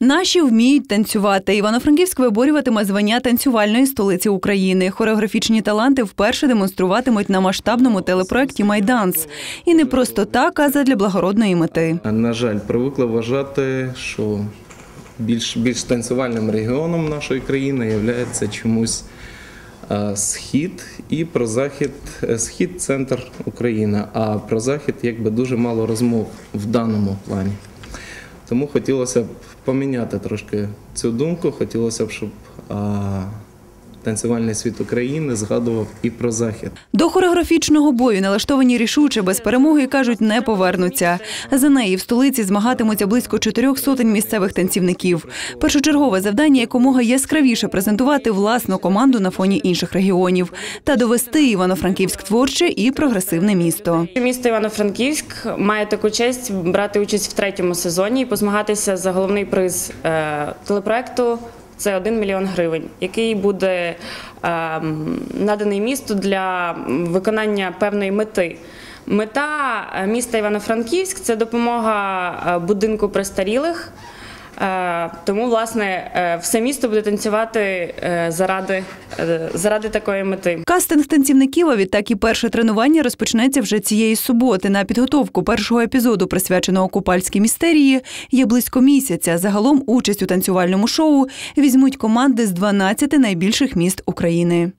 Наші вміють танцювати. Івано-Франківськ виборюватиме звання танцювальної столиці України. Хореографічні таланти вперше демонструватимуть на масштабному телепроекті Майданс. І не просто так, а задля благородної мети. На жаль, привикли вважати, що більш, більш танцювальним регіоном нашої країни є чомусь е, схід і про захід, е, схід центр України, а про захід якби дуже мало розмов в даному плані. Тому хотілося б поміняти трошки цю думку. Хотілося б, щоб а, танцювальний світ України згадував і про захід. До хореографічного бою налаштовані рішуче без перемоги кажуть, не повернуться. За неї в столиці змагатимуться близько чотирьох сотень місцевих танцівників. Першочергове завдання якомога яскравіше презентувати власну команду на фоні інших регіонів та довести Івано-Франківськ творче і прогресивне місто. Місто Івано-Франківськ має таку честь брати участь в третьому сезоні і позмагатися за головний приз е, телепроекту. Це 1 мільйон гривень, який буде е, наданий місту для виконання певної мети. Мета е, міста Івано-Франківськ це допомога е, будинку престарілих. Е, Тому, власне, е, все місто буде танцювати е, заради, заради такої мети. Кастинг танцівників, а відтак і перше тренування розпочнеться вже цієї суботи. На підготовку першого епізоду, присвяченого купальській містерії, є близько місяця. Загалом участь у танцювальному шоу візьмуть команди з 12 найбільших міст України.